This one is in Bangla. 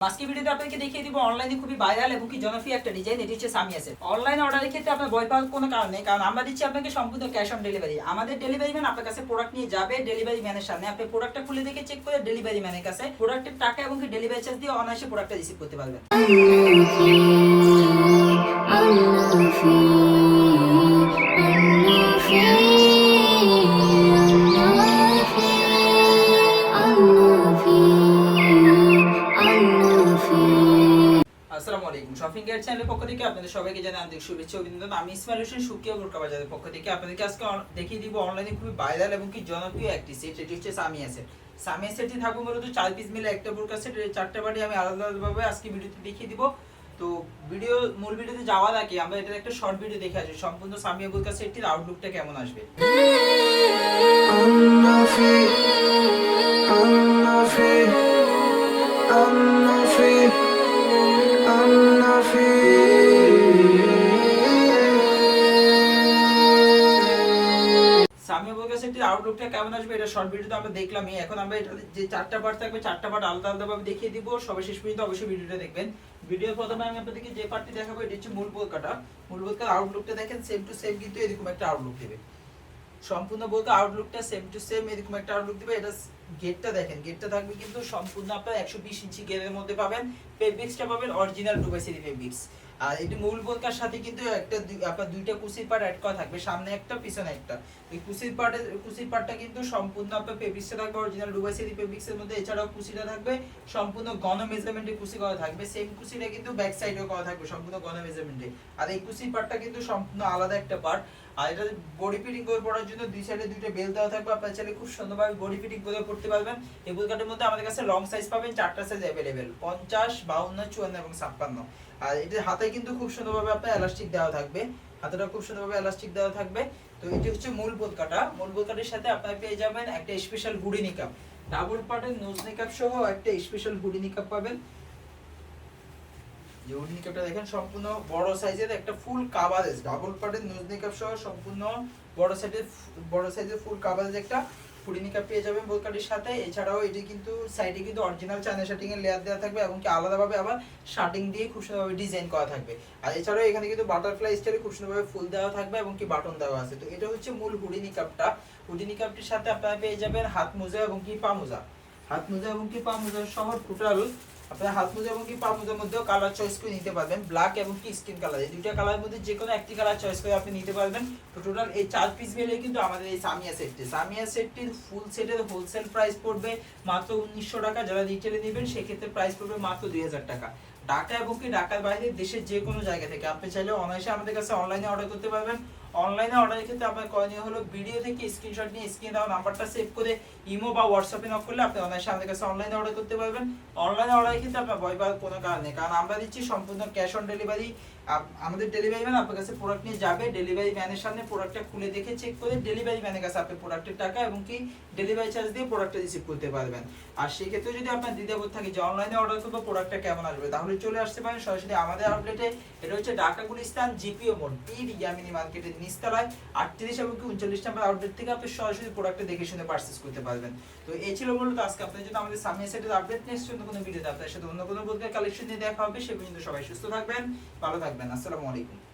আজকে ভিডিওতে আপনাকে দেখিয়ে দিব অনলাইনে খুবই ভাইরাল এবং কি জনপ্রিয় একটা ডিজাইন এটি হচ্ছে সামিয়া সেট অনলাইন অর্ডারের ক্ষেত্রে আপনার ভয় পাওয়ার কোনো কারণ নেই, কারণ আমরা দিচ্ছি আপনাকে সম্পূর্ণ ক্যাশ অন ডেলিভারি আমাদের ডেলিভারি ম্যান আপনার কাছে প্রোডাক্ট নিয়ে যাবে ডেলিভারি ম্যানের সামনে। আপনি প্রোডাক্টটা খুলে দেখে চেক করে ডেলিভারি ম্যানের কাছে প্রোডাক্টের টাকা এবং কি ডেলিভারি চার্জ দিয়ে অনায়াসে প্রোডাক্টটা রিসিভ করতে পারবেন। শপিং গেট চ্যানেলের পক্ষ থেকে আপনাদের সবাইকে জানাই আন্তরিক শুভেচ্ছা অভিনন্দন। আমি ইসমাইল হোসেন সুকিয়া বোরকা বাজারের পক্ষ থেকে আপনাদেরকে আজকে দেখিয়ে দিব অনলাইনে খুবই ভাইরাল এবং কি জনপ্রিয় একটি সেট এটি হচ্ছে সামিয়া সেট সামিয়া সেটটি থাকবে মূলত চার পিস মিলে একটা বোরকা সেট এর চারটা বাড়ি আমি আলাদা আলাদাভাবে আজকে ভিডিওতে দেখিয়ে দিব। তো ভিডিও মূল ভিডিওতে যাওয়ার আগে আমরা এটার একটা শর্ট ভিডিও দেখে আসি। সম্পূর্ণ সামিয়া বোরকা সেটটির আউটলুকটা কেমন আসবে? I'm বোরকা আউটলুকটা কেমন আসবে, এটা শর্ট ভিডিওতে আমরা দেখলামই। এখন আমরা এটা যে চারটা পার্ট থাকবে, চারটা পার্ট আলাদা আলাদা ভাবে দেখিয়ে দিব। সবাই শেষ পর্যন্ত অবশ্যই ভিডিওটা দেখবেন। ভিডিওর প্রথমে আমি আপনাদেরকে যে পার্টটি দেখাবো, এটা হচ্ছে মূল বোরকাটা মূল বোরকার আউটলুকটা দেখেন সেম টু সেম কিন্তু এরকম একটা আউটলুক দেবে। সম্পূর্ণ বোরকা আউটলুকটা সেম টু সেম এরকম একটা আউটলুক দিবে। এটা গেটটা দেখেন গেটটা থাকবে কিন্তু সম্পূর্ণ আপনার একশো বিশ ইঞ্চি গেটের মধ্যে পাবেন। ফেব্রিক্সটা পাবেন অরিজিনাল ডুবাই সিরি ফেব্রিক্স আর এটি মূল বোরকার সাথে কিন্তু একটা আপনার দুইটা কুচির পার্ট অ্যাড করা থাকবে, সামনে একটা, পিছনে একটা। এই কুচির পার্টের কুচির পার্টটা কিন্তু সম্পূর্ণ আপনার ফেব্রিক্সটা থাকবে অরিজিনাল ডুবাই সিরি ফেব্রিক্সের মধ্যে। এছাড়াও কুচিটা থাকবে, সম্পূর্ণ গণ মেজারমেন্টে কুচি করা থাকবে। সেম কুচিটা কিন্তু ব্যাক সাইডেও করা থাকবে, সম্পূর্ণ গণ মেজারমেন্টে আর এই কুচির পার্টটা কিন্তু সম্পূর্ণ আলাদা একটা পার্ট আর এটা বডি ফিটিং করে পড়ার জন্য দুই সাইডে দুইটা বেল দেওয়া থাকবে। আপনার চাইলে খুব সুন্দরভাবে বডি ফিটিং করে পড়তে পারবেন। এই বুলকাটের মধ্যে আমাদের কাছে লং সাইজ পাবেন, চারটা সাইজ অ্যাভেলেবেল পঞ্চাশ, বাউন্ন, চুয়ান্ন এবং ছাপ্পান্ন। আর এটার হাতে কিন্তু খুব সুন্দরভাবে আপনার এলাস্টিক দেওয়া থাকবে। হাতেটা খুব সুন্দরভাবে এলাস্টিক দেওয়া থাকবে। তো এটি হচ্ছে মূল বোলকাটা। মূল বোলকাটের সাথে আপনার পেয়ে যাবেন একটা স্পেশাল হুডি নিকাপ ডাবল পার্টের নোজ নিকাপ সহ একটা স্পেশাল হুডি নিকাপ পাবেন। যে উড নিকাপটা দেখেন, সম্পূর্ণ বড় সাইজের একটা ফুল কাভারেজ ডাবল পার্টের নোজ নিকাপ সহ সম্পূর্ণ বড় সাইজের বড় সাইজের ফুল কাভারেজ একটা ফুডি নিকাপ পেয়ে যাবেন বোলকাটির সাথে। এছাড়াও এটি কিন্তু সাইডে কিন্তু অরিজিনাল চায়না শার্টিং এর লেয়ার দেওয়া থাকবে এবং কি আলাদাভাবে আবার শার্টিং দিয়ে খুব সুন্দরভাবে ডিজাইন করা থাকবে। আর এছাড়াও এখানে কিন্তু বাটারফ্লাই স্টাইলে খুব সুন্দরভাবে ফুল দেওয়া থাকবে এবং কি বাটন দেওয়া আছে। তো এটা হচ্ছে মূল হুডি নিকাপটা হুডি নিকাপটির সাথে আপনারা পেয়ে যাবেন হাত মোজা এবং কি পা মোজা। হাত মোজা এবং কি পা মোজা সহ টোটাল আপনার হাত মোজা এবং কি পা মোজার মধ্যেও কালার চয়েস করে নিতে পারবেন। ব্ল্যাক এবং কি স্কিন কালার এই দুইটা কালারের মধ্যে যে কোনো একটি কালার চয়েস করে আপনি নিতে পারবেন। তো টোটাল এই চার পিস মিলে কিন্তু আমাদের এই সামিয়া সেটটি সামিয়া সেটটির ফুল সেটের হোলসেল প্রাইস পড়বে মাত্র উনিশশো টাকা। যারা রিটেলে নেবেন, সেক্ষেত্রে প্রাইস পড়বে মাত্র দুই হাজার টাকা। ঢাকা এবং কি ঢাকার বাইরে দেশের যে কোনো জায়গা থেকে আপনি চাইলে অনায়াসে আমাদের কাছে অনলাইনে অর্ডার করতে পারবেন। অনলাইনে অর্ডারের ক্ষেত্রে আপনার করণীয় হলো ভিডিও থেকে স্ক্রিনশট নিয়ে স্ক্রিনে দেওয়া নাম্বারটা সেভ করে ইমো বা হোয়াটসঅ্যাপে নক করলে আপনি অনায়াসে আমাদের কাছে অনলাইনে অর্ডার করতে পারবেন। অনলাইনে অর্ডারের ক্ষেত্রে আপনার ভয় পাওয়ার কোনো কারণ নেই। কারণ আমরা দিচ্ছি সম্পূর্ণ ক্যাশ অন ডেলিভারি আমাদের ডেলিভারি ম্যান আপনার কাছে প্রোডাক্ট নিয়ে যাবে। ডেলিভারি ম্যানের সামনে প্রোডাক্টটা খুলে দেখে চেক করে ডেলিভারি ম্যানের কাছে আপনি প্রোডাক্টের টাকা এবং কি ডেলিভারি চার্জ দিয়ে প্রোডাক্টটা রিসিভ করতে পারবেন। আর সেই ক্ষেত্রে যদি আপনার দ্বিধাবোধ থাকে যে অনলাইনে অর্ডার করব প্রোডাক্টটা কেমন আসবে, তাহলে চলে আসতে পারেন সরাসরি আমাদের আউটলেটে এটা হচ্ছে ঢাকা গুলিস্তান জিপিও মোড পি ইয়ামিনী মার্কেটের নিচতলায় আটত্রিশ এবং কি উনচল্লিশ নাম্বার আউটলেট থেকে আপনি সরাসরি প্রোডাক্টটা দেখে শুনে পারচেস করতে পারবেন। তো এই ছিল মূলত আজকে। আপনার জন্য আমাদের সামনে সেটের আপডেট নেক্সট অন্য কোনো ভিডিওতে আপনার সাথে অন্য কোনো বোধকার কালেকশন নিয়ে দেখা হবে। সে পর্যন্ত সবাই সুস্থ থাকবেন, ভালো থাকবেন। আসসালামু আলাইকুম।